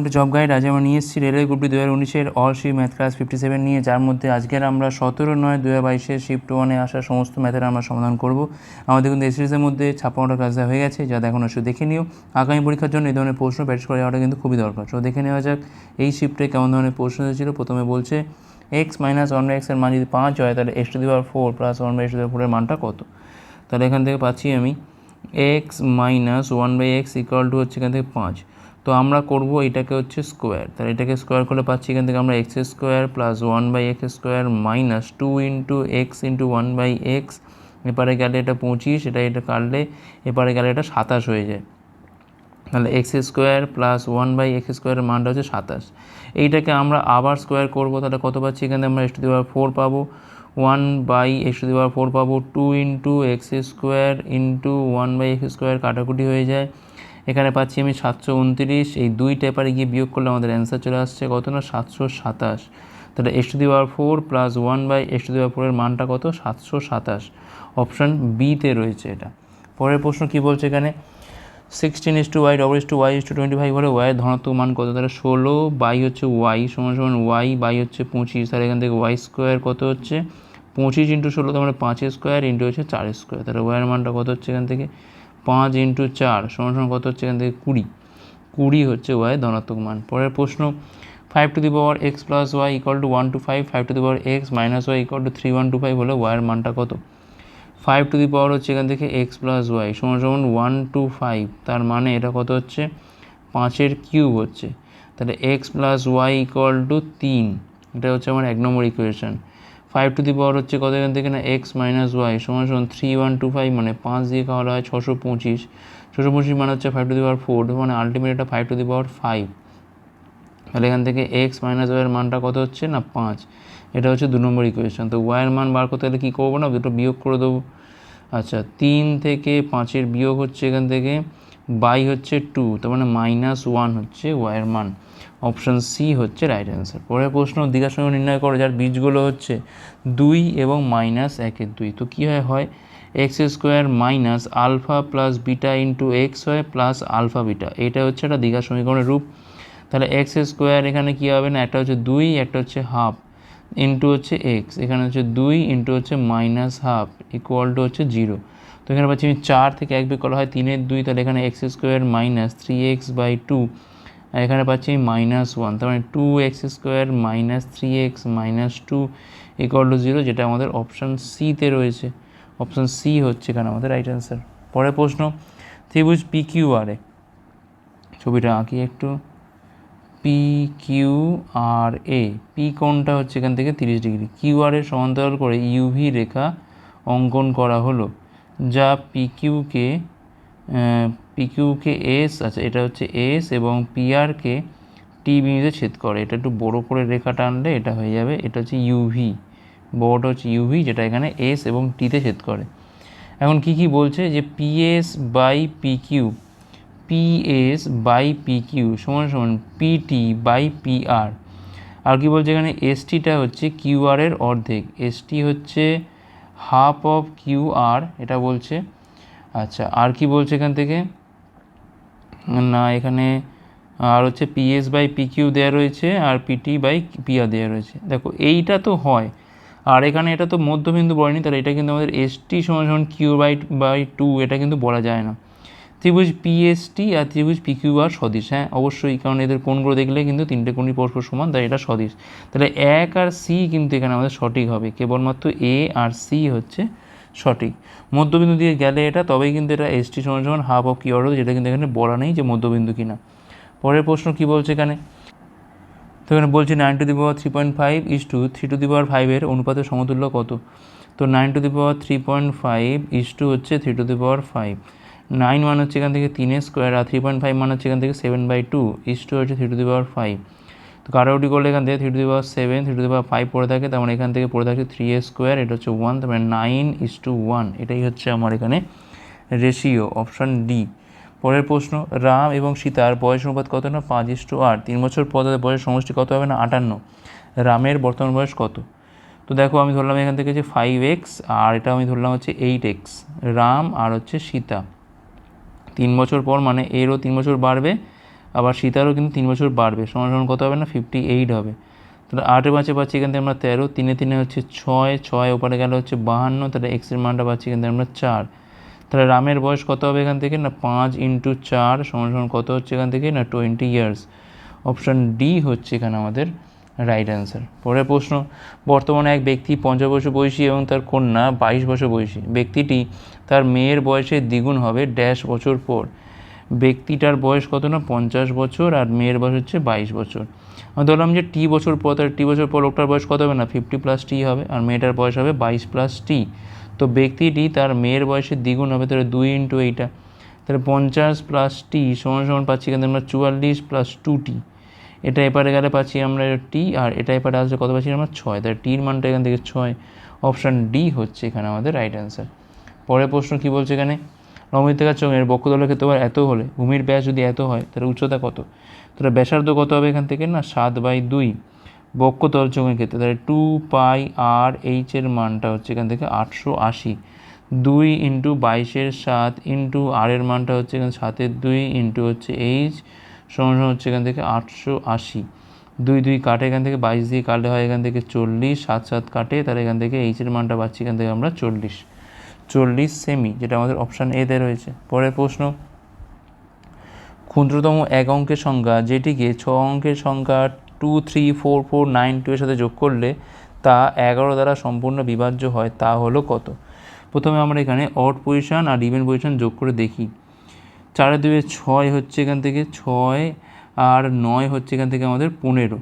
একটি job guide আজ আমরা নিয়ে এসেছি রেলওয়ে গ্রুপটি দু হাজার উনিশের all shift math class fifty seven নিয়ে, যার মধ্যে আজকের আমরা সতেরো নয় দু হাজার বাইশের শিফট ওয়ানে আসা সমস্ত ম্যাথের আমরা সমাধান করব। আমাদের কিন্তু এই মধ্যে ছাপ্পান্নটা ক্লাস দেওয়া হয়ে গেছে, যা এখন একটু দেখে নিও। আগামী পরীক্ষার জন্য এই ধরনের প্রশ্ন প্র্যাকটিস করে যাওয়াটা কিন্তু খুবই দরকার। সো দেখে নেওয়া যাক, এই শিফটে কেমন ধরনের প্রশ্ন হয়েছিল প্রথমে বলছে এক্স মাইনাস ওয়ান বাই এক্সের মান যদি পাঁচ হয়, তাহলে x to the power four plus one by x to the ফোরের মানটা কত? তাহলে এখান থেকে পাচ্ছি আমি x minus one by x equal to হচ্ছে এখান থেকে পাঁচ। তো আমরা করব এটাকে হচ্ছে স্কোয়ার তাহলে এটাকে স্কোয়ার করলে পাচ্ছি এখান থেকে আমরা x square plus one by x square minus two into x into one by x এপারে গেলে এটা পঁচিশ, এটা এটা কাটলে এপারে গেলে এটা সাতাশ হয়ে যায়। তাহলে x square plus one by x স্কোয়ারের মানটা হচ্ছে সাতাশ। এইটাকে আমরা আবার স্কোয়ার করব, তাহলে কত পাচ্ছি? এখানে আমরা এক্স টু দি ফোর পাবো। One by x to the power four পাবো। Two into x square into one by x square কাটাকুটি হয়ে যায়। এখানে পাচ্ছি আমি সাতশো উনত্রিশ। এই দুই টেপারে গিয়ে বিয়োগ করলে আমাদের অ্যান্সার চলে আসছে কত না? সাতশো সাতাশ। তাহলে S to the power four plus one by S to the power ফোরের মানটা কত? সাতশো সাতাশ। অপশান বিতে রয়েছে এটা। পরের প্রশ্ন কী বলছে এখানে? Sixteen is to y double is to y is to twenty five হলে ওয়াইয়ের ধনাত্মক মান কত? তাহলে ষোলো বাই হচ্ছে ওয়াই সমান সমান ওয়াই বাই হচ্ছে পঁচিশ। তাহলে এখান থেকে ওয়াই স্কোয়ার কত হচ্ছে? পঁচিশ ইন্টু ষোলো, তার মানে পাঁচ স্কোয়ার ইন্টু হচ্ছে চার স্কোয়ার তাহলে ওয়াইয়ের মানটা কত হচ্ছে এখান থেকে? পাঁচ ইন্টু চার সমান কত হচ্ছে এখান থেকে কুড়ি। কুড়ি হচ্ছে ওয়াই ধনাত্মক মান। পরের প্রশ্ন five to the power x plus y equal to one two five five to the power x minus y equal to three one two five হলে ওয়াইয়ের মানটা কত? ফাইভ টু দি পাওয়ার হচ্ছে এখান থেকে এক্স প্লাস ওয়াই সমান সমান one two five তার মানে এটা কত হচ্ছে? পাঁচের কিউব হচ্ছে। তাহলে x plus y equal to তিন, এটা হচ্ছে আমার এক নম্বর equation five to the power হচ্ছে কত এখান থেকে না? এক্স মাইনাস ওয়াই সমান সমান থ্রি ওয়ান টু ফাইভ মানে পাঁচ দিয়ে খাওয়া হয় ছশো পঁচিশ। ছশো পঁচিশ মানে হচ্ছে five to the power four মানে আলটিমেট এটা five to the power five তাহলে এখান থেকে এক্স মাইনাস ওয়াইয়ের মানটা কত হচ্ছে না? পাঁচ। এটা হচ্ছে দু নম্বর ইকুয়েশন তো ওয়াইয়ের মান বার করতে গেলে কী করব না? দুটো বিয়োগ করে দেবো। আচ্ছা তিন থেকে পাঁচের বিয়োগ হচ্ছে এখান থেকে বাই হচ্ছে টু, তার মানে মাইনাস ওয়ান হচ্ছে ওয়াইয়ের মান। অপশান সি হচ্ছে রাইট অ্যান্সার পরের প্রশ্ন দীঘার সঙ্গে নির্ণয় করো, যার বীজগুলো হচ্ছে দুই এবং মাইনাস একের দুই। তো কী হয় হয় x square minus alpha plus beta into x হয় প্লাস আলফা বিটা এটা হচ্ছে একটা দীঘার সমীকরণের রূপ। তাহলে এক্স স্কোয়ার এখানে কী হবে না? একটা হচ্ছে দুই, একটা হচ্ছে হাফ ইন্টু হচ্ছে এক্স এখানে হচ্ছে দুই ইন্টু হচ্ছে মাইনাস হাফ ইকুয়াল টু হচ্ছে জিরো তো এখানে পাচ্ছি আমি চার থেকে এক বিয়োগ করা হয় তিনের দুই, তাহলে এখানে x square minus three x by two আর এখানে পাচ্ছি মাইনাস ওয়ান তার মানে two x square minus three x minus two equal to zero যেটা আমাদের অপশান সিতে রয়েছে। অপশান সি হচ্ছে এখানে আমাদের রাইট অ্যান্সার পরের প্রশ্ন, ত্রিভুজ পি কিউ আরে ছবিটা আঁকি একটু। পি কিউ আর এ পি কোণটা হচ্ছে এখান থেকে তিরিশ ডিগ্রি। কিউ আর এর সমান্তরাল করে ইউভি রেখা অঙ্কন করা হলো। যা পি কিউকে পি কিউকে এস আচ্ছা এটা হচ্ছে এস এবং পি আরকে টি বিন্দুতে ছেদ করে। এটা একটু বড় করে রেখা টানলে এটা হয়ে যাবে। এটা হচ্ছে ইউভি বড়টা হচ্ছে ইউভি যেটা এখানে এস এবং টিতে ছেদ করে। এখন কি কি বলছে? যে PS by P Q PS by P Q সমান সমান পিটি বাই পি আর কি বলছে এখানে? এসটিটা হচ্ছে কিউ আর এর অর্ধেক। এসটি হচ্ছে হাফ অফ কিউ আর, এটা বলছে। আচ্ছা আর কি বলছে এখান থেকে? না, এখানে, আর হচ্ছে পিএস বাই পি কিউ দেওয়া রয়েছে আর পিটি বাই পিআর দেওয়া রয়েছে। দেখো, এইটা তো হয়। আর এখানে এটা তো মধ্যবিন্দু বলেনি, তাহলে এটা কিন্তু আমাদের এসটি সমান সমান কিউ বাই বাই টু এটা কিন্তু বলা যায় না। ত্রিভুজ পিএসটি আর ত্রিভুজ পিকিউ আর সদিশ। হ্যাঁ অবশ্যই কারণ এদের কোণগুলো দেখলে কিন্তু তিনটে কোণই পরস্পর সমান, তাই এটা সদিশ। তাহলে এক আর সি কিন্তু এখানে আমাদের সঠিক হবে, কেবলমাত্র এ আর সি হচ্ছে সঠিক। মধ্যবিন্দু দিয়ে গেলে এটা, তবেই কিন্তু এটা এসটি সমান সমান হাফ অফ কিউ আর যেটা কিন্তু এখানে বলা নেই যে মধ্যবিন্দু কিনা। পরের প্রশ্ন কী বলছে এখানে? তো এখানে বলছে nine to the power three point five is to three to the power ফাইভের অনুপাতের সমতুল্য কত? তো nine to the power three point five is to হচ্ছে three to the power five nine মান হচ্ছে এখান থেকে তিনের স্কোয়ার আর থ্রি পয়েন্ট ফাইভ মান হচ্ছে এখান থেকে seven by two is to হচ্ছে three to the power five তো কারাউটি করলে এখান থেকে three to the power seven three to the power five পড়ে থাকে, তার মানে এখান থেকে পড়ে থাকে থ্রি এ স্কোয়ার এটা হচ্ছে ওয়ান তার মানে নাইন ইস টু ওয়ান এটাই হচ্ছে আমার এখানে রেশিও অপশান ডি পরের প্রশ্ন, রাম এবং সীতার বয়স অনুপাত কত না? পাঁচ ইস টু আট। তিন বছর পর তাদের বয়স সমষ্টি কত হবে না? আটান্ন। রামের বর্তমান বয়স কত? তো দেখো আমি ধরলাম এখান থেকে যে ফাইভ এক্স আর এটা আমি ধরলাম হচ্ছে এইট এক্স রাম আর হচ্ছে সীতা। তিন বছর পর মানে এরও তিন বছর বাড়বে, আবার সীতারও কিন্তু তিন বছর বাড়বে। সমান সমান কত হবে না? ফিফটি এইট হবে। তাহলে আটের পাঁচে পাচ্ছি এখান থেকে আমরা তেরো, তিনে তিনে হচ্ছে ছয় ছয় ওপারে গেলে হচ্ছে বাহান্ন, তাহলে এক্সের মানটা পাচ্ছি এখান থেকে আমরা চার। তাহলে রামের বয়স কত হবে এখান থেকে না? পাঁচ ইন্টু চার, সমান সমান কত হচ্ছে এখান থেকে না? টোয়েন্টি ইয়ার্স অপশান ডি হচ্ছে এখানে আমাদের রাইট অ্যান্সার পরের প্রশ্ন, বর্তমানে এক ব্যক্তি পঞ্চাশ বছর বয়সী এবং তার কন্যা বাইশ বছর বয়সী। ব্যক্তিটি তার মেয়ের বয়সের দ্বিগুণ হবে ড্যাশ বছর পর। ব্যক্তিটার বয়স কত না? পঞ্চাশ বছর আর মেয়ের বয়স হচ্ছে বাইশ বছর। আমি ধরলাম যে টি বছর পর তার টি বছর পর লোকটার বয়স কত হবে না? ফিফটি প্লাস টি হবে আর মেয়েটার বয়স হবে বাইশ প্লাস টি তো ব্যক্তিটি তার মেয়ের বয়সে দ্বিগুণ হবে, তাহলে দুই ইন্টু এইটা তাহলে পঞ্চাশ প্লাস টি সমান সমান পাচ্ছি কিন্তু আমরা চুয়াল্লিশ প্লাস টু টি এটা এপারে গেলে পাচ্ছি আমরা টি, আর এটা এপারে আসলে কত পাচ্ছি আমরা ছয়। তাহলে টির মানটা এখান থেকে ছয়। অপশান ডি হচ্ছে এখানে আমাদের রাইট অ্যান্সার পরের প্রশ্ন কী বলছে এখানে? নবমৃত্তিকার চোঙের বক্ষতলের ক্ষেত্রে এত হলে? ভূমির ব্যাস যদি এত হয়, তাহলে উচ্চতা কত? তাহলে ব্যাসার্ধ কত হবে এখান থেকে? না, সাত বাই দুই। বক্ষতল চোঙের ক্ষেত্রে, তাহলে টু পাই আর এইচের মানটা হচ্ছে এখান থেকে আটশো আশি। দুই ইন্টু বাইশের সাত ইন্টু আর এর মানটা হচ্ছে এখানে সাতের দুই ইন্টু হচ্ছে এইচ সমান সমান হচ্ছে এখান থেকে আটশো আশি। দুই দুই কাটে এখান থেকে বাইশ দিয়ে কাটলে হয় এখান থেকে চল্লিশ, সাত সাত কাটে, তাহলে এখান থেকে এইচের মানটা পাচ্ছি এখান থেকে আমরা চল্লিশ। চল্লিশ সেমি যেটা আমাদের অপশান এতে রয়েছে। পরের প্রশ্ন, ক্ষুদ্রতম এক অঙ্কের সংখ্যা যেটিকে ছ অঙ্কের সংখ্যা two three four four nine two এর সাথে যোগ করলে তা এগারো দ্বারা সম্পূর্ণ বিভাজ্য হয়, তা হলো কত? প্রথমে আমরা এখানে অড পজিশন আর ইভেন পজিশন যোগ করে দেখি। চারে দুয়ে ছয় হচ্ছে এখান থেকে ছয় আর নয় হচ্ছে এখান থেকে আমাদের পনেরো।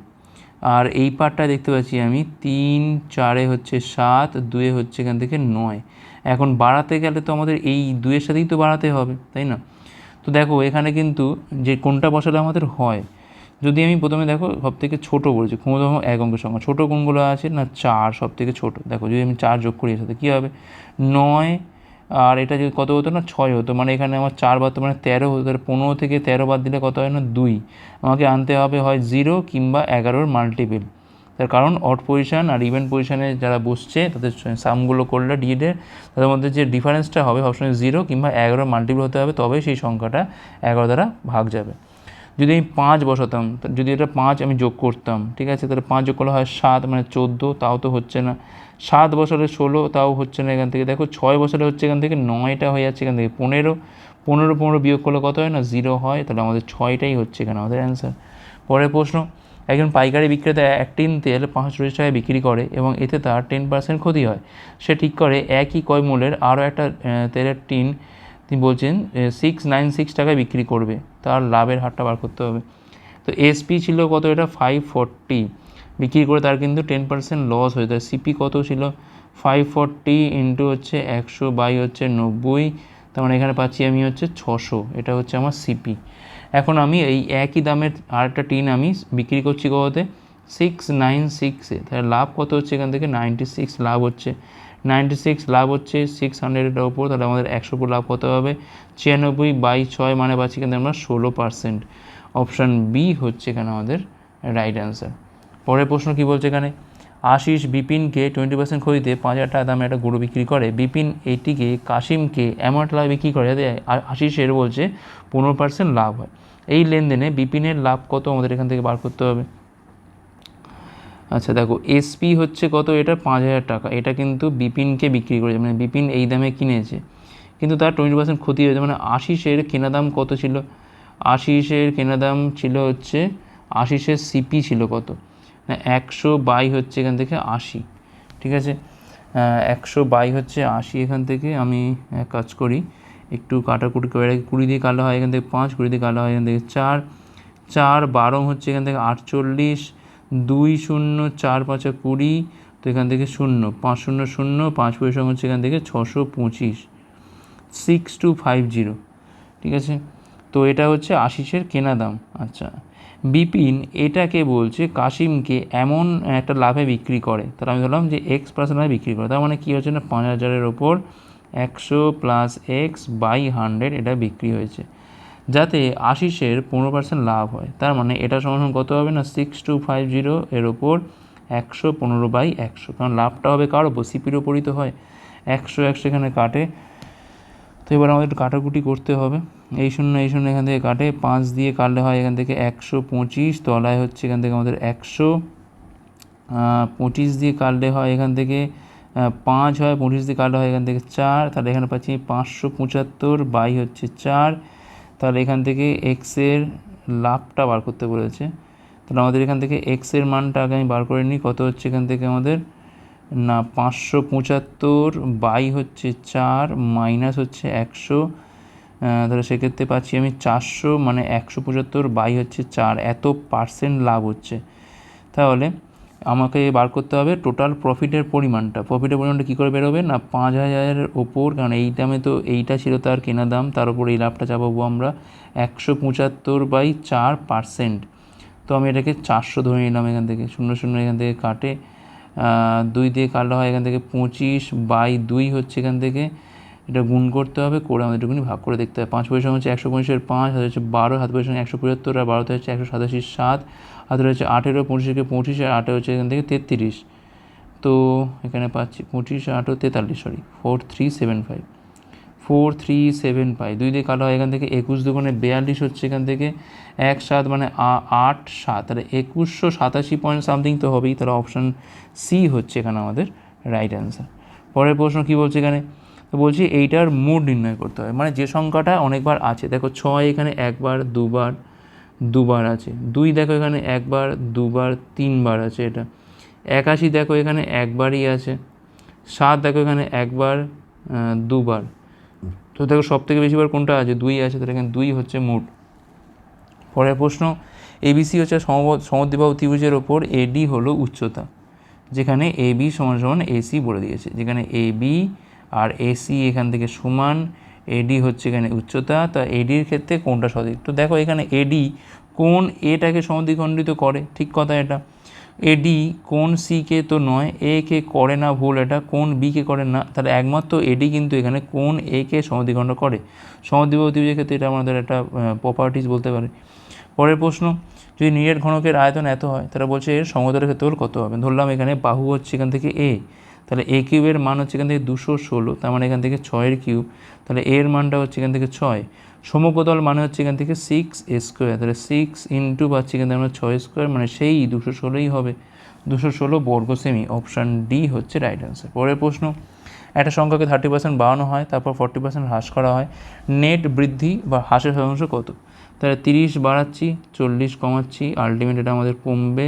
আর এই পার্টটা দেখতে পাচ্ছি আমি তিন, চারে হচ্ছে সাত, দুয়ে হচ্ছে এখান থেকে নয়। এখন বাড়াতে গেলে তো আমাদের এই দুয়ের সাথেই তো বাড়াতে হবে, তাই না? তো দেখো, এখানে কিন্তু যে কোনটা বসালে আমাদের হয়, যদি আমি প্রথমে দেখো সব থেকে ছোটো বলছি ক্ষমতম এক অঙ্কের সংখ্যা, ছোটো কোনগুলো আছে না চার সব থেকে ছোটো? দেখো যদি আমি চার যোগ করি এর সাথে কী হবে? নয় আর এটা যদি কত হতো না? ছয় হতো। মানে এখানে আমার চার বার তো মানে তেরো হতো। পনেরো থেকে তেরো বাদ দিলে কত হয় না? দুই। আমাকে আনতে হবে হয় জিরো কিংবা এগারোর মাল্টিপল তার কারণ অট পজিশান আর ইভেন্ট পজিশানে যারা বসছে, তাদের সামগুলো করলে ডিএডে তাদের মধ্যে যে ডিফারেন্সটা হবে সবসময় জিরো কিংবা এগারো মাল্টিপল হতে হবে তবেই সেই সংখ্যাটা এগারো দ্বারা ভাগ যাবে। যদি আমি পাঁচ বসাতাম যদি এটা পাঁচ আমি যোগ করতাম, ঠিক আছে? তাহলে পাঁচ যোগ করলে হয় সাত মানে চোদ্দ, তাও তো হচ্ছে না। সাত বছরে ষোলো, তাও হচ্ছে না এখান থেকে। দেখো, ছয় বছরে হচ্ছে এখান থেকে নয়টা হয়ে যাচ্ছে এখান থেকে। পনেরো পনেরো পনেরো বিয়োগ করলে কত হয় না? জিরো হয়। তাহলে আমাদের ছয়টাই হচ্ছে এখানে আমাদের অ্যান্সার পরের প্রশ্ন, একজন পাইকারি বিক্রেতা এক টিন তেল পাঁচশো চল্লিশ টাকায় বিক্রি করে এবং এতে তার টেন পার্সেন্ট ক্ষতি হয়। সে ঠিক করে একই কয় মূল্যের আরও একটা তেলের টিন, তিনি বলছেন সিক্স নাইন সিক্স টাকায় বিক্রি করবে। তার লাভের হারটা বার করতে হবে। তো এসপি ছিল কত? এটা ফাইভ ফর্টি বিক্রি করে তার কিন্তু টেন পার্সেন্ট লস হয়ে যায় সিপি কত ছিল? ফাইভ ফর্টি ইন্টু হচ্ছে একশো বাই হচ্ছে নব্বই। তার মানে এখানে পাচ্ছি আমি হচ্ছে ছশো। এটা হচ্ছে আমার সিপি এখন আমি এই একই দামের আরেকটা টিন আমি বিক্রি করছি কততে? সিক্স নাইন সিক্সে তাহলে লাভ কত হচ্ছে এখান থেকে? নাইনটি সিক্স লাভ হচ্ছে। নাইনটি সিক্স লাভ হচ্ছে সিক্স হান্ড্রেডের ওপর তাহলে আমাদের একশো উপর লাভ কত হবে। ছিয়ানব্বই বাই ছয় মানে পাচ্ছি কিন্তু আমরা ষোলো পার্সেন্ট অপশান বি হচ্ছে এখানে আমাদের রাইট অ্যান্সার পরের প্রশ্ন কী বলছে এখানে? আশিস বিপিনকে টোয়েন্টি পার্সেন্ট খরিদে পাঁচ হাজার টাকা দামে একটা গরু বিক্রি করে। বিপিন এইটিকে কাশিমকে এমন লাভ বিক্রি করে যাতে আশিসের বলছে পনেরো পার্সেন্ট লাভ হয়। এই লেনদেনে বিপিনের লাভ কত আমাদের এখান থেকে বার করতে হবে? আচ্ছা দেখো এসপি হচ্ছে কত? এটা পাঁচ হাজার টাকা। এটা কিন্তু বিপিনকে বিক্রি করেছে মানে বিপিন এই দামে কিনেছে। কিন্তু তার টোয়েন্টি পার্সেন্ট ক্ষতি হয়েছে মানে আশিসের কেনা দাম কত ছিল? আশিসের কেনা দাম ছিল হচ্ছে, আশিসের সিপি ছিল কত? না একশো বাই হচ্ছে এখান থেকে আশি, ঠিক আছে? একশো বাই হচ্ছে আশি এখান থেকে আমি, এক কাজ করি, একটু কাটাকুটি করে কুড়ি দিয়ে কালো হয় এখান থেকে পাঁচ, কুড়ি দিয়ে কালো হয় এখান থেকে চার চার বারো হচ্ছে এখান থেকে আটচল্লিশ দুই শূন্য চার পাঁচে কুড়ি, তো এখান থেকে শূন্য। পাঁচ শূন্য শূন্য, পাঁচ পয়সা হচ্ছে এখান থেকে ছশো পঁচিশ। সিক্স টু ফাইভ জিরো ঠিক আছে? তো এটা হচ্ছে আশিসের কেনা দাম। আচ্ছা বিপিন, এটাকে বলছে কাশিমকে এমন একটা লাভে বিক্রি করে। তাহলে আমি ধরলাম যে এক্স পার্সেন্ট বিক্রি করে। তার মানে কী হচ্ছে না, পাঁচ হাজারের ওপর একশো প্লাস এক্স বাই হান্ড্রেড এটা বিক্রি হয়েছে। যাতে আশিসের পনেরো পার্সেন্ট লাভ হয়। তার মানে এটা সমান কত হবে না সিক্স টু ফাইভ জিরো এর ওপর একশো পনেরো বাই একশো। কারণ লাভটা হবে কার ওপর? সিপির ওপরই তো হয়। একশো একশো এখানে কাটে। তো এবার আমাদের কাটাকুটি করতে হবে। এই শূন্য এই শূন্য এখান থেকে কাটে। পাঁচ দিয়ে কাটলে হয় এখান থেকে একশো পঁচিশ, তলায় হচ্ছে এখান থেকে আমাদের একশো। পঁচিশ দিয়ে কাটলে হয় এখান থেকে পাঁচ হয়, পঁচিশ দিয়ে কাটলে হয় এখান থেকে চার। তাহলে এখানে পাচ্ছি পাঁচশো পঁচাত্তর বাই হচ্ছে চার। তাহলে এখান থেকে এক্সের লাভটা বার করতে বলেছে। তাহলে আমাদের এখান থেকে এক্সের মানটা আগে আমি বার করে নিই। কত হচ্ছে এখান থেকে আমাদের? না, পাঁচশো পঁচাত্তর বাই হচ্ছে চার, মাইনাস হচ্ছে একশো। তাহলে সেক্ষেত্রে পাচ্ছি আমি চারশো মানে একশো পঁচাত্তর বাই হচ্ছে চার। এত পার্সেন্ট লাভ হচ্ছে। তাহলে আমাকে বার করতে হবে টোটাল প্রফিটের পরিমাণটা। প্রফিটের পরিমাণটা কী করে বেরোবে? না, পাঁচ হাজারের ওপর, কারণ এই দামে তো এইটা ছিল তার কেনা দাম, তার উপর এই লাভটা চাপাবো আমরা একশো পঁচাত্তর বাই চার পার্সেন্ট তো আমি এটাকে চারশো ধরে নিলাম এখান থেকে, শূন্য শূন্য এখান থেকে কাটে। দুই দিয়ে কাটলে হয় এখান থেকে পঁচিশ বাই দুই হচ্ছে এখান থেকে। এটা গুণ করতে হবে, করে আমাদের একটুখানি ভাগ করে দেখতে হবে। পাঁচ পয়সা হচ্ছে একশো পঁচিশের পাঁচ হাজার হচ্ছে বারো, হাত পয়সা একশো পঁচাত্তর, আর বারোতে হচ্ছে একশো সাতাশি সাত। হাতে হচ্ছে আঠেরো পঁচিশকে পঁচিশ আর আটে হচ্ছে এখান থেকে তেত্রিশ। তো এখানে পাচ্ছি পঁচিশ আটও তেতাল্লিশ sorry four three seven five four three seven five দুই দিয়ে কালো হয় এখান থেকে একুশ দুগুণে বিয়াল্লিশ হচ্ছে এখান থেকে এক সাত মানে আট, সাত। তাহলে একুশশো সাতাশি পয়েন্ট সামথিং তো হবেই। তাহলে অপশান সি হচ্ছে এখানে আমাদের রাইট অ্যান্সার পরের প্রশ্ন কী বলছে এখানে? তো বলছি এইটার মুড নির্ণয় করতে হবে মানে যে সংখ্যাটা অনেকবার আছে। দেখো ছয় এখানে একবার, দুবার দুবার আছে। দুই দেখো এখানে একবার, দুবার, তিনবার আছে এটা। একাশি দেখো এখানে একবারই আছে। সাত দেখো এখানে একবার দুবার। তো দেখো সব থেকে বেশিবার কোনটা আছে? দুই আছে, তাহলে এখানে দুই হচ্ছে মোট। পরের প্রশ্ন এবিসি হচ্ছে সমদ্বিবাহু ত্রিভুজের ওপর এডি হলো উচ্চতা, যেখানে এ বি সমান সমান এসি বলে দিয়েছে। যেখানে এ বি আর এসি এখান থেকে সমান এডি হচ্ছে এখানে উচ্চতা, তা এডির ক্ষেত্রে কোনটা সঠিক? তো দেখো এখানে এডি কোন এটাকে সমদ্বিখণ্ডিত করে, ঠিক কথা এটা? এডি কোন সিকে তো নয় এ কে করে না ভুল, এটা কোন বি কে করে না, তাহলে একমাত্র এডি কিন্তু এখানে কোন এ কে সমদ্বিখণ্ড করে। সমদ্বিবাহু ত্রিভুজের ক্ষেত্রে এটা আমাদের একটা প্রপার্টিস বলতে পারে। পরের প্রশ্ন, যদি নিরেট ঘনকের আয়তন এত হয়, তারা বলছে এর সমতলের ক্ষেত্রফল কত হবে? ধরলাম এখানে বাহু হচ্ছে এখান থেকে এ তাহলে এ কিউবের মান হচ্ছে এখান থেকে দুশো ষোলো, তার মানে এখান থেকে ছয়ের কিউব তাহলে এর মানটা হচ্ছে এখান থেকে ছয়। সমকতল মানে হচ্ছে এখান থেকে সিক্স এ স্কোয়ার তাহলে সিক্স ইন্টু পাচ্ছি এখান থেকে আমরা ছয় স্কোয়ার মানে সেই দুশো ষোলোই হবে। দুশো ষোলো বর্গ সেমি অপশান ডি হচ্ছে রাইট অ্যান্সার পরের প্রশ্ন, একটা সংখ্যাকে থার্টি পার্সেন্ট বাড়ানো হয়, তারপর ফর্টি পার্সেন্ট হ্রাস করা হয় নেট বৃদ্ধি বা হ্রাসের শতাংশ কত? তাহলে তিরিশ বাড়াচ্ছি, চল্লিশ কমাচ্ছি আলটিমেট এটা আমাদের কমবে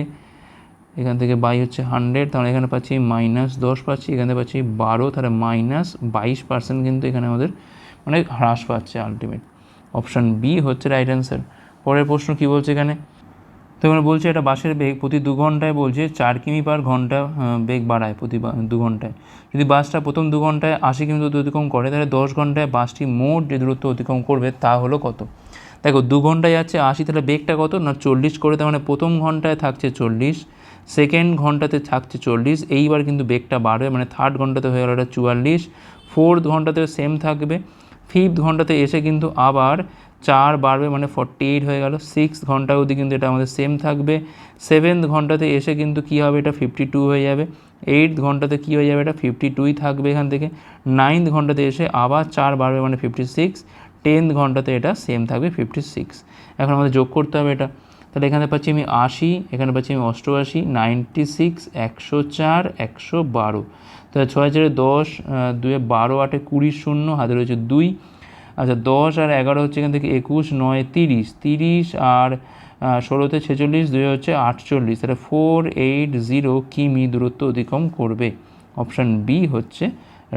এখান থেকে বাই হচ্ছে হান্ড্রেড, তাহলে এখানে পাচ্ছি মাইনাস দশ পাচ্ছি, এখানে পাচ্ছি বারো, তাহলে মাইনাস বাইশ পার্সেন্ট কিন্তু এখানে আমাদের মানে হ্রাস পাচ্ছে আলটিমেট অপশান বি হচ্ছে রাইট অ্যান্সার পরের প্রশ্ন কী বলছে এখানে? তো এখানে বলছে এটা বাসের বেগ প্রতি দু ঘন্টায় বলছে চার কিমি পার ঘণ্টা বেগ বাড়ায় প্রতি দু ঘন্টায়। যদি বাসটা প্রথম দু ঘন্টায় আশি কিমি দূরত্ব অতিক্রম করে, তাহলে দশ ঘন্টায় বাসটি মোট যে দূরত্ব অতিক্রম করবে তা হলো কত? দেখো, দু ঘন্টায় যাচ্ছে আশি, তাহলে বেগটা কত? না চল্লিশ করে, তার মানে প্রথম ঘন্টায় থাকছে চল্লিশ। সেকেন্ড ঘন্টাতে থাকছে চল্লিশ, এইবার কিন্তু বেগটা বাড়বে মানে থার্ড ঘন্টাতে হয়ে গেল এটা চুয়াল্লিশ ফোর্থ ঘন্টাতে সেম থাকবে ফিফথ ঘন্টাতে এসে কিন্তু আবার চার বাড়বে মানে ফর্টি এইট হয়ে গেল সিক্স ঘণ্টা অবধি কিন্তু এটা আমাদের সেম থাকবে সেভেন্থ ঘন্টাতে এসে কিন্তু কী হবে এটা ফিফটি টু হয়ে যাবে এইট ঘন্টাতে কী হয়ে যাবে এটা ফিফটি টুই থাকবে এখান থেকে নাইনথ ঘন্টাতে এসে আবার চার বাড়বে মানে ফিফটি সিক্স টেন্থ ঘন্টাতে এটা সেম থাকবে ফিফটি সিক্স এখন আমাদের যোগ করতে হবে এটা তাহলে এখানে পাচ্ছি আমি আশি, এখানে পাচ্ছি আমি অষ্টআশি নাইনটি সিক্স একশো চার, একশো বারো। তাহলে ছয় চারে দশ দুয়ে বারো, আটে কুড়ি শূন্য, হাতে রয়েছে দুই। আচ্ছা দশ আর এগারো হচ্ছে এখান থেকে একুশ, নয়, তিরিশ। তিরিশ আর ষোলোতে ছেচল্লিশ দুই হচ্ছে আটচল্লিশ। তাহলে ফোর এইট জিরো কিমি দূরত্ব অতিক্রম করবে? অপশান বি হচ্ছে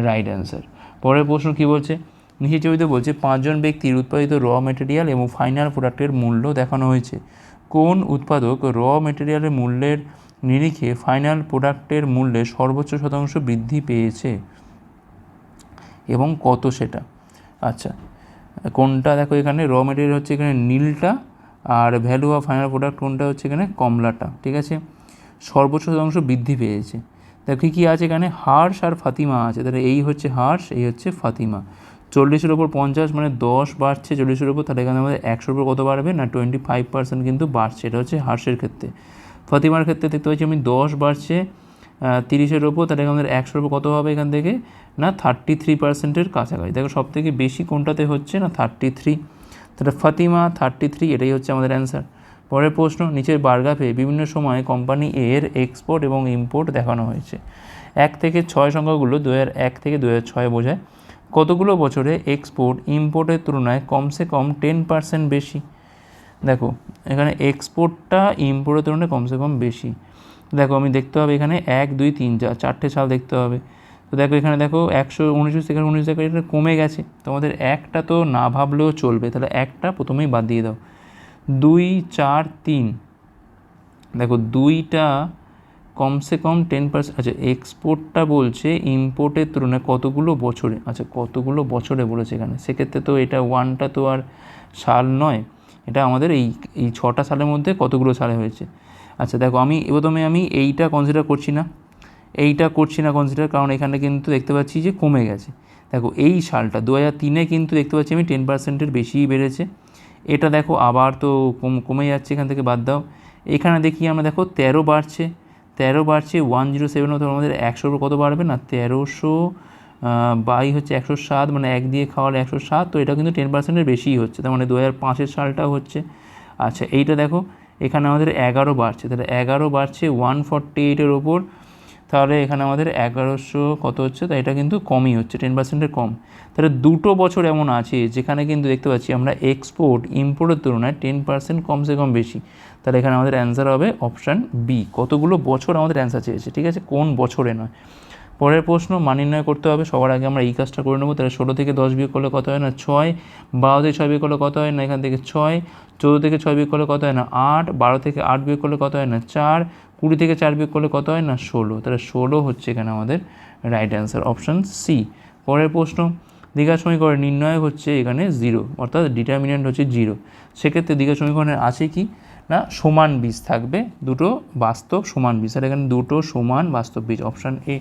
রাইট অ্যান্সার পরের প্রশ্ন কী বলছে? নিচে ছবিতে বলছে, পাঁচজন ব্যক্তির উৎপাদিত র মেটেরিয়াল এবং ফাইনাল প্রোডাক্টের মূল্য দেখানো হয়েছে। কোন উৎপাদক র মেটেরিয়ালের মূল্যের নিরিখে ফাইনাল প্রোডাক্টের মূল্যে সর্বোচ্চ শতাংশ বৃদ্ধি পেয়েছে? এবং কত সেটা? আচ্ছা কোনটা দেখো এখানে? র মেটেরিয়াল হচ্ছে এখানে নীলটা আর ভ্যালু অফ ফাইনাল প্রোডাক্ট কোনটা হচ্ছে এখানে? কমলাটা, ঠিক আছে? সর্বোচ্চ শতাংশ বৃদ্ধি পেয়েছে। দেখো কী কী আছে এখানে? হার্স আর ফাতিমা আছে। তাহলে এই হচ্ছে হার্স এই হচ্ছে ফাতিমা। চল্লিশের ওপর পঞ্চাশ মানে দশ বাড়ছে, চল্লিশের ওপর তাহলে এখানে আমাদের একশোর উপর কত বাড়বে? না টোয়েন্টি ফাইভ পার্সেন্ট কিন্তু বাড়ছে, এটা হচ্ছে হার্সের ক্ষেত্রে। ফাতিমার ক্ষেত্রে দেখতে পাচ্ছি আমি দশ বাড়ছে তিরিশের ওপর তাহলে আমাদের একশোর ওপর কত হবে এখান থেকে? না থার্টি থ্রি পার্সেন্টের কাছাকাছি। দেখো সব থেকে বেশি কোনটাতে হচ্ছে? না থার্টি থ্রি তাহলে ফাতিমা থার্টি থ্রি এটাই হচ্ছে আমাদের অ্যান্সার পরের প্রশ্ন, নিচের বারগ্রাফে বিভিন্ন সময় কোম্পানি এর এক্সপোর্ট এবং ইম্পোর্ট দেখানো হয়েছে। এক থেকে ছয় সংখ্যাগুলো দু হাজার এক থেকে দু হাজার ছয় বোঝায়। কতগুলো বছরে এক্সপোর্ট ইম্পোর্টের তুলনায় কমসে কম টেন পার্সেন্ট বেশি? দেখো, এখানে এক্সপোর্টটা ইম্পোর্টের তুলনায় কমসে কম বেশি। দেখো, আমি দেখতে হবে এখানে এক, দুই, তিন, চার, চারটে সাল দেখতে হবে। তো দেখো, এখানে দেখো একশো উনিশশো থেকে উনিশ থেকে এটা কমে গেছে। তোমাদের একটা তো না ভাবলেও চলবে, তাহলে একটা প্রথমেই বাদ দিয়ে দাও। দুই, চার, তিন। দেখো, দুইটা কমসে কম টেন পার্সেন্ট আচ্ছা এক্সপোর্টটা বলছে ইম্পোর্টের তুলনায় কতগুলো বছরে? আচ্ছা কতগুলো বছরে বলেছে এখানে? সেক্ষেত্রে তো এটা ওয়ানটা তো আর সাল নয়। এটা আমাদের এই এই ছটা সালের মধ্যে কতগুলো সালে হয়েছে? আচ্ছা দেখো, আমি প্রথমে আমি এইটা কনসিডার করছি না। এইটা করছি না কনসিডার কারণ এখানে কিন্তু দেখতে পাচ্ছি যে কমে গেছে। দেখো, এই সালটা দু হাজার তিনে কিন্তু দেখতে পাচ্ছি আমি টেন পার্সেন্টের বেশিই বেড়েছে। এটা দেখো, আবার তো কম, কমে যাচ্ছে, এখান থেকে বাদ দাও। এখানে দেখি আমরা দেখো, তেরো বাড়ছে। তেরো বাড়ছে ওয়ান জিরো সেভেন হতো আমাদের একশোর কত বাড়বে না? তেরোশো বাই হচ্ছে একশো সাত মানে এক দিয়ে খাওয়ালে একশো সাত, তো এটা কিন্তু টেন পার্সেন্টের বেশিই হচ্ছে। তার মানে দু হাজার পাঁচের সালটাও হচ্ছে। আচ্ছা এইটা দেখো, এখানে আমাদের এগারো বাড়ছে। তাহলে এগারো বাড়ছে ওয়ান ফর্টি এইটের ওপর তাহলে এখানে আমাদের এগারোশো কত হচ্ছে? তো এটা কিন্তু কমই হচ্ছে টেন পার্সেন্টের কম। তাহলে দুটো বছর এমন আছে যেখানে কিন্তু দেখতে পাচ্ছি আমরা এক্সপোর্ট ইম্পোর্টের তুলনায় টেন পার্সেন্ট কমসে কম বেশি। তাহলে এখানে আমাদের অ্যান্সার হবে অপশান বি কতগুলো বছর আমাদের অ্যান্সার চেয়েছে, ঠিক আছে? কোন বছরে নয়। পরের প্রশ্ন, মান নির্ণয় করতে হবে। সবার আগে আমরা এই কাজটা করে নেব। তাহলে ষোলো থেকে দশ বিয়োগ করলে কত হয় না? ছয়। বারো থেকে ছয় বিয়োগ করলে কত হয় না? এখান থেকে ছয়। চৌদ্দ থেকে ছয় বিয়োগ করলে কত হয় না? আট। বারো থেকে আট বিয়োগ করলে কত হয় না? চার। কুড়ি থেকে চার বিয়োগ করলে কত হয়? না, ষোলো। তাহলে ষোলো হচ্ছে এখানে আমাদের রাইট অ্যান্সার অপশান সি পরের প্রশ্ন দীঘা সমীকরণ নির্ণয় হচ্ছে এখানে জিরো অর্থাৎ ডিটারমিনেন্ট হচ্ছে জিরো সেক্ষেত্রে দীঘা সমীকরণের আছে কি? না, সমান বীজ থাকবে, দুটো বাস্তব সমান বীজ। আর এখানে দুটো সমান বাস্তব বীজ অপশান এ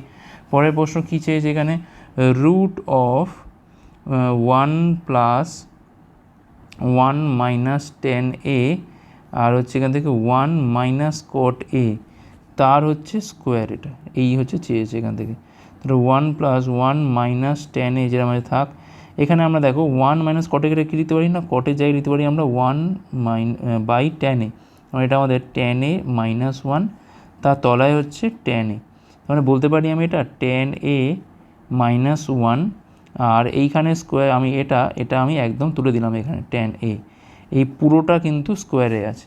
পরের প্রশ্ন, কী চেয়েছে এখানে? Root of one plus one minus ten A আর হচ্ছে এখান থেকে ওয়ান মাইনাস কট এ তার হচ্ছে স্কোয়ার এটা। এই হচ্ছে চেয়েছে এখান থেকে। তাহলে one plus one minus ten A আমাদের থাক, এখানে আমরা দেখো ওয়ান মাইনাস কটে কেটে কী দিতে পারি না? কটের জায়গায় দিতে পারি আমরা one minus by ten A. মানে এটা আমাদের টেন এ মাইনাস ওয়ান তার তলায় হচ্ছে টেন এ। মানে বলতে পারি আমি এটা টেন এ মাইনাস ওয়ান আর এইখানে স্কোয়ার আমি এটা এটা আমি একদম তুলে দিলাম এখানে টেন এ। এই পুরোটা কিন্তু স্কোয়ারে আছে।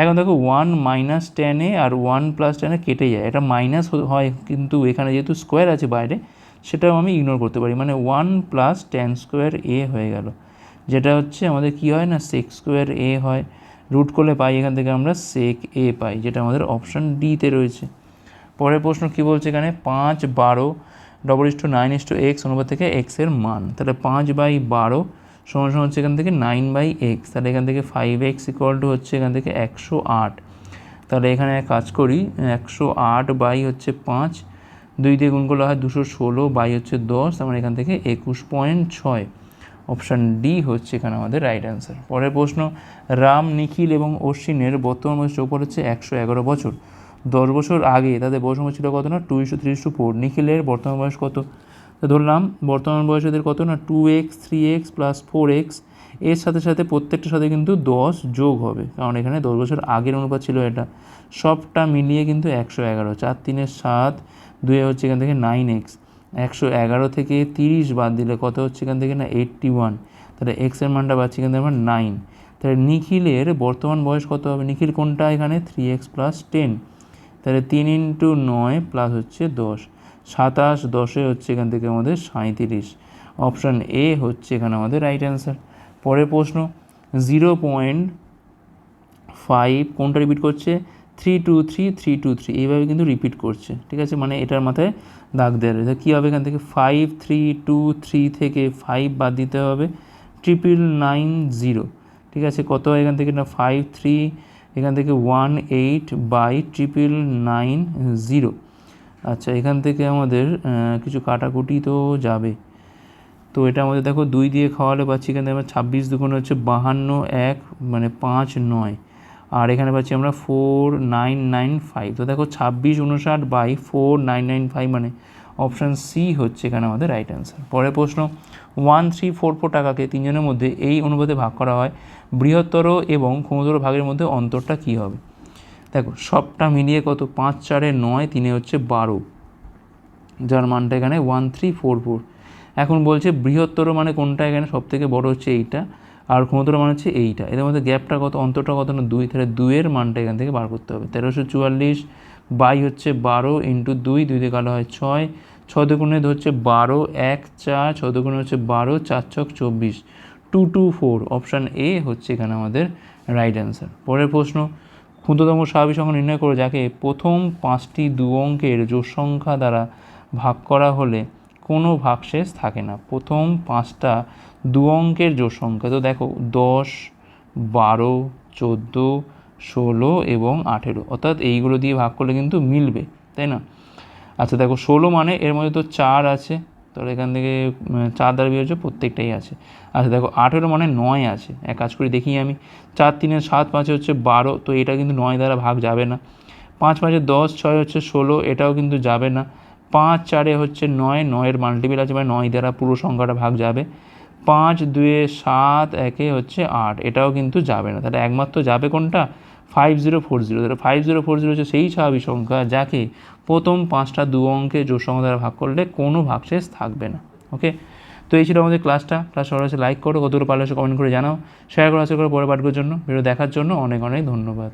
এখন দেখো ওয়ান মাইনাস টেন আর ওয়ান প্লাস টেনে কেটে যায়। এটা মাইনাস হয় কিন্তু এখানে যেহেতু স্কোয়ার আছে বাইরে, সেটাও আমি ইগনোর করতে পারি। মানে one plus ten square A হয়ে গেল। যেটা হচ্ছে আমাদের কি হয় না সেক স্কোয়ার এ হয়। রুট করলে পাই, এখান থেকে আমরা সেক এ পাই, যেটা আমাদের অপশান ডিতে রয়েছে। পরের প্রশ্ন কী বলছে এখানে? পাঁচ বারো double is to nine is to x অনুপাত থেকে এক্সের মান। তাহলে পাঁচ বাই বারো সমান সমান হচ্ছে এখান থেকে নাইন বাই এক্স তাহলে এখান থেকে ফাইভ এক্স ইকুয়াল টু হচ্ছে এখান থেকে একশো আট। তাহলে এখানে কাজ করি, একশো আট বাই হচ্ছে পাঁচ, দুই দিয়ে গুণ করলে হয় দুশো ষোলো বাই হচ্ছে দশ, তার মানে এখান থেকে একুশ পয়েন্ট ছয়। অপশান ডি হচ্ছে এখানে আমাদের রাইট অ্যান্সার পরের প্রশ্ন, রাম, নিখিল এবং অশ্বিনের বর্তমান বয়স ওপর হচ্ছে একশো এগারো বছর। দশ বছর আগে তাদের বয়স সময় ছিল কত না? Two is to three is to four নিখিলের বর্তমান বয়স কত? তো ধরলাম, বর্তমান বয়স এদের কত না? Two x three x plus four এক্সের সাথে সাথে প্রত্যেকটার সাথে কিন্তু দশ যোগ হবে, কারণ এখানে দশ বছর আগের অনুপাত ছিল এটা। সবটা মিলিয়ে কিন্তু একশো এগারো, চার তিনের সাত, দুয়ে হচ্ছে এখান থেকে নাইন এক্স একশো এগারো থেকে তিরিশ বাদ দিলে কত হচ্ছে এখান থেকে না? এইট্টি ওয়ান তাহলে এক্সের মানটা পাচ্ছি এখান থেকে আমরা নাইন তাহলে নিখিলের বর্তমান বয়স কত হবে? নিখিল কোনটা? এখানে থ্রি এক্স প্লাস টেন তাহলে তিন ইন্টু নয় প্লাস হচ্ছে দশ। সাতাশ দশে হচ্ছে এখান থেকে আমাদের সাঁইত্রিশ। অপশান এ হচ্ছে এখানে আমাদের রাইট অ্যান্সার পরের প্রশ্ন জিরো পয়েন্ট ফাইভ কোনটা রিপিট করছে? Three two three three two three এইভাবে কিন্তু রিপিট করছে, ঠিক আছে? মানে এটার মাথায় দাগ দেওয়া রয়েছে। কী হবে এখান থেকে? ফাইভ থ্রি টু থ্রি থেকে ফাইভ বাদ দিতে হবে। ট্রিপল নাইন জিরো ঠিক আছে? কত হয় এখান থেকে? না ফাইভ থ্রি এখান থেকে one eight by triple nine zero আচ্ছা এখান থেকে আমাদের কিছু কাটাকুটি তো যাবে। তো এটা আমাদের দেখো দুই দিয়ে খাওয়ালে পাচ্ছি এখানে আমরা ছাব্বিশ দুগুণ হচ্ছে বাহান্ন, এক মানে পাঁচ, নয়। আর এখানে পাচ্ছি আমরা ফোর নাইন নাইন ফাইভ তো দেখো ছাব্বিশ উনষাট by four nine nine five মানে অপশান সি হচ্ছে এখানে আমাদের রাইট অ্যান্সার পরের প্রশ্ন ওয়ান থ্রি ফোর ফোর টাকাকে তিনজনের মধ্যে এই অনুপাতে ভাগ করা হয়। বৃহত্তর এবং ক্ষমতর ভাগের মধ্যে অন্তরটা কী হবে? দেখো, সবটা মিলিয়ে কত? পাঁচ চারে নয়, তিনে হচ্ছে বারো। যার মানটা এখানে ওয়ান থ্রি ফোর ফোর। এখন বলছে বৃহত্তর মানে কোনটা এখানে? সব থেকে বড় হচ্ছে এইটা, আর ক্ষমতর মানে হচ্ছে এইটা। এদের মধ্যে গ্যাপটা কত? অন্তরটা কত না? দুই। তাহলে দুইয়ের মানটা এখান থেকে বার করতে হবে। তেরোশো চুয়াল্লিশ বাই হচ্ছে বারো ইন্টু দুই দুই দিয়ে কালো হয় ছয়। ছ দুগুণে হচ্ছে বারো, এক, চার। ছ দুগুণে হচ্ছে বারো, চার ছক চব্বিশ। Two two, four. Option A হচ্ছে এখানে আমাদের রাইট অ্যান্সার। পরের প্রশ্ন ক্ষুদ্রতম স্বাভাবিক সংখ্যা নির্ণয় করে যাকে প্রথম পাঁচটি দু অঙ্কের জোড় সংখ্যা দ্বারা ভাগ করা হলে কোনো ভাগশেষ থাকে না। প্রথম পাঁচটা দু অঙ্কের জোড় সংখ্যা, তো দেখো, দশ, বারো, চোদ্দ, ষোলো এবং আঠেরো। অর্থাৎ এইগুলো দিয়ে ভাগ করলে কিন্তু মিলবে, তাই না? আচ্ছা দেখো, ষোলো মানে এর মধ্যে তো চার আছে তাহলে এখান থেকে চার দ্বারা বিয়োজ্য প্রত্যেকটাই আছে। আচ্ছা দেখো, আঠেরো মানে নয় আছে। এক কাজ করে, দেখি আমি। চার তিনে সাত, পাঁচে হচ্ছে বারো, তো এটা কিন্তু নয় দ্বারা ভাগ যাবে না। পাঁচ পাঁচে দশ, ছয় হচ্ছে ষোলো, এটাও কিন্তু যাবে না। পাঁচ চারে হচ্ছে নয়, নয়ের মাল্টিপল আছে মানে নয় দ্বারা পুরো সংখ্যাটা ভাগ যাবে। পাঁচ দুয়ে সাত, একে হচ্ছে আট, এটাও কিন্তু যাবে না। তাহলে একমাত্র যাবে কোনটা? ফাইভ জিরো ফোর জিরো তাহলে ফাইভ জিরো ফোর জিরো হচ্ছে সেই স্বাভাবিক সংখ্যা যাকে প্রথম পাঁচটা দু অঙ্কে যোগ সংখ্যা দ্বারা ভাগ করলে কোনো ভাগশেষ থাকবে না ওকে তো এই ছিল আমাদের ক্লাসটা ক্লাস সবার লাইক করো, কতগুলো পারলে কমেন্ট করে জানাও। শেয়ার করো, আশা করে পরে পাঠকের জন্য। ভিডিও দেখার জন্য অনেক অনেক ধন্যবাদ।